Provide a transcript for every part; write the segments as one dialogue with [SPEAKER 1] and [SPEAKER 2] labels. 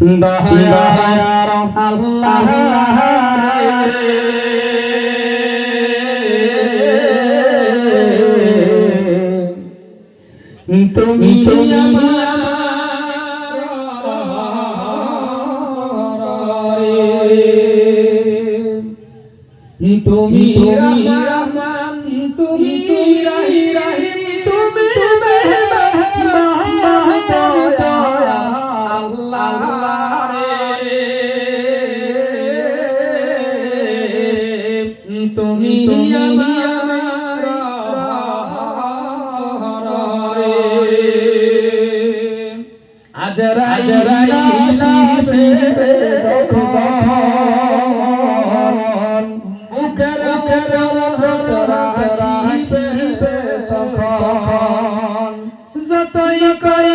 [SPEAKER 1] দয়ার আল্লাহ। তুমি তুমি রহমান তুমি রাহিম তুমি মেহরবান আল্লাহ তুমি আমার রে আজরাইলা শিবে তখন বুকের বুকের যতই করি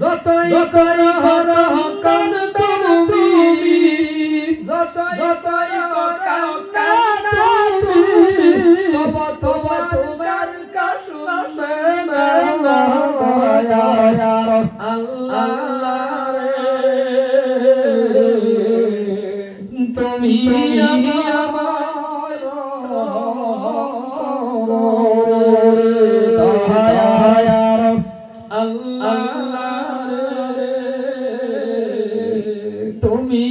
[SPEAKER 1] যতই কর হর কান তুমি যতই যতই কর তুমি তুমি